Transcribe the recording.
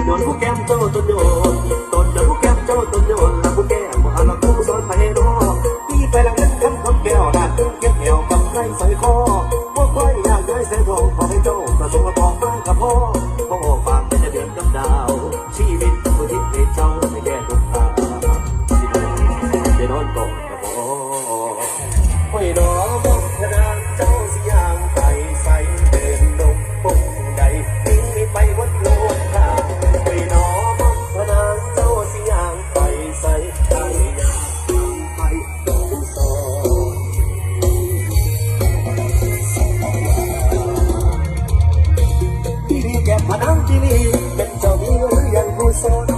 นโยนผู้แก้มเจ้าต้นโยนต้นโยนผู้แก้มเจ้าต้นโยนแล้วผู้แก้มบ่หันละผู้สอนไผดอกพี่ไปละเงินคำคำแก้วนาดเก็บแก้วกับใครใส่คอบ่ค่อยอยากได้ใส่ทองขอให้เจ้าประสงค์ทองมากับพ่อพ่อฝากเป็นเดือนกับดาว ชีวิตผู้ที่ให้เจ้าให้แก้ทุกทางจะนอนกอนกับพ่อไม่รอ มานั่งที่นี่เป็นเจ้ามีหรือยังผู้สน